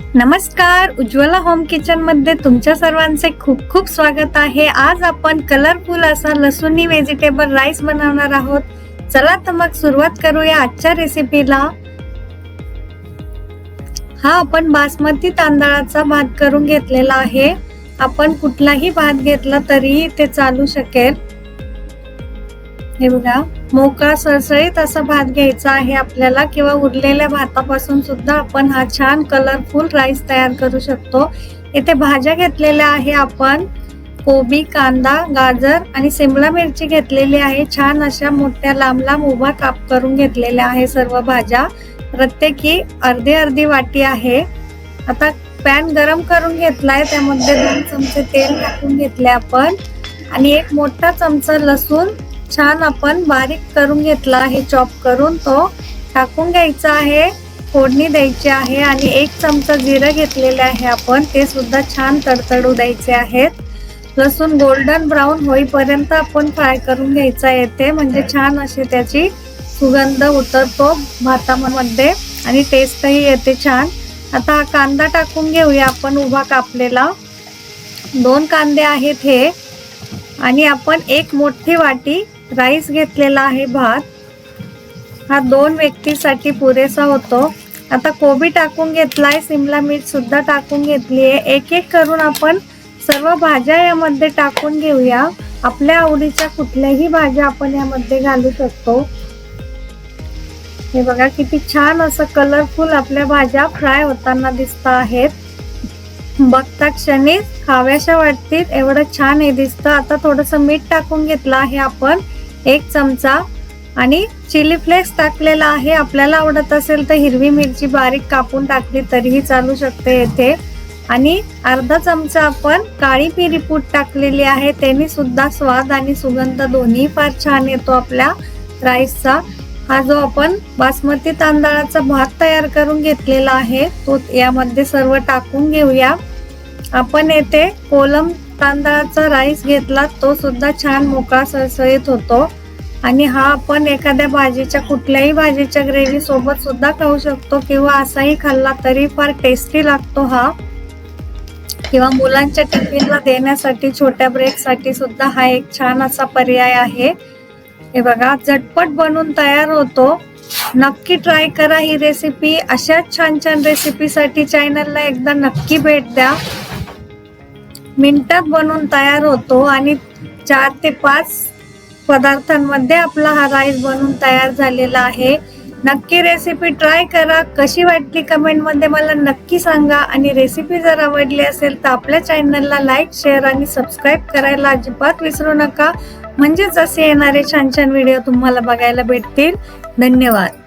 नमस्कार उज्ज्वला होम किचनमध्ये तुमच्या सर्वांचे खूप खूप स्वागत आहे. आज आपण कलरफुल असा लसूणी व्हेजिटेबल राईस बनवणार आहोत. चला तर मग सुरुवात करूया आजच्या रेसिपीला हा आपण बासमती तांदळाचा भात करून घेतलेला आहे. आपण कुठलाही भात घेतला तरीही ते चालू शकेल. हे बघा. मोकळा सळसळीत असा भात घ्यायचा आहे आपल्याला किंवा उरलेल्या भातापासून सुद्धा आपण हा छान कलरफुल राईस तयार करू शकतो. इथे भाज्या घेतलेल्या आहे आपण. कोबी कांदा गाजर आणि सिमला मिरची घेतलेली आहे. छान अशा मोठ्या लांब लांब उभा काप करून घेतलेल्या आहे सर्व भाज्या. प्रत्येकी अर्धी अर्धी वाटी आहे. आता पॅन गरम करून घेतलाय. त्यामध्ये दोन चमचे तेल टाकून घेतले आपण. आणि एक मोठा चमचा लसूण छान आपण बारीक करून घेतला आहे चॉप करून तो. टाकून घ्यायचा आहे फोडणी द्यायची आहे आणि एक चमचा जिरं घेतलेलं आहे आपण. ते सुद्धा छान तडतडू द्यायचे आहेत. लसूण गोल्डन ब्राऊन होईपर्यंत आपण फ्राय करून घ्यायचा येते म्हणजे छान अशी त्याची सुगंध उतरतो भातामध्ये आणि टेस्टही येते छान. आता हा कांदा टाकून घेऊया आपण उभा कापलेला. दोन कांदे आहेत हे. आणि आपण एक मोठी वाटी राईस घेतलेला आहे भात. हा दोन व्यक्तीसाठी पुरेसा होतो. आता कोबी टाकून घेतलाय सिमला मिरच सुद्धा टाकून घेतली आहे एक एक करून आपण सर्व भाज्या यामध्ये टाकून घेऊया. आपल्या आवडीच्या कुठल्याही भाज्या आपण यामध्ये घालू शकतो. हे बघा किती छान असं कलरफुल आपल्या भाज्या फ्राय होताना दिसत आहेत. बघता क्षणी खाव्याशा वाटतील. एवढं छान हे दिसतं. आता थोडस मीठ टाकून घेतलं आहे आपण. एक चमचा. आणि चिली फ्लेक्स टाकलेला आहे. आपल्याला आवडत असेल तर हिरवी मिरची बारीक कापून टाकली तरीही चालू शकते येथे. आणि अर्धा चमचा आपण काळी पिरी पूट टाकलेली आहे. त्याने सुद्धा स्वाद आणि सुगंध दोन्ही फार छान येतो आपल्या राईसचा. हा जो आपण बासमती तांदळाचा भात तयार करून घेतलेला आहे तो यामध्ये सर्व टाकून घेऊया. आपण येथे कोलम तांदळाचा राईस घेतला तो सुद्धा छान मोकळा सळसळीत होतो. आणि हा आपण एखाद्या भाजीच्या कुठल्याही भाजीच्या ग्रेव्ही सोबत सुद्धा खाऊ शकतो किंवा असाही खाल्ला तरी फार टेस्टी लागतो हा. किंवा मुलांच्या टिफिनला देण्यासाठी छोट्या ब्रेकसाठी सुद्धा हा एक छान असा पर्याय आहे. हे बघा झटपट बनून तयार होतो. नक्की ट्राय करा ही रेसिपी अशाच छान छान रेसिपीसाठी चॅनलला एकदा नक्की भेट द्या. मिनटात बनवून तयार होतो आणि चार ते पाच पदार्थांमध्ये आपला हा राईस बनून तयार झालेला आहे. नक्की रेसिपी ट्राय करा. कशी वाटली कमेंटमध्ये मला नक्की सांगा. आणि रेसिपी जर आवडली असेल तर आपल्या चॅनलला लाईक शेअर आणि सबस्क्राईब करायला अजिबात विसरू नका. म्हणजेच असे येणारे छान छान व्हिडिओ तुम्हाला बघायला भेटतील. धन्यवाद.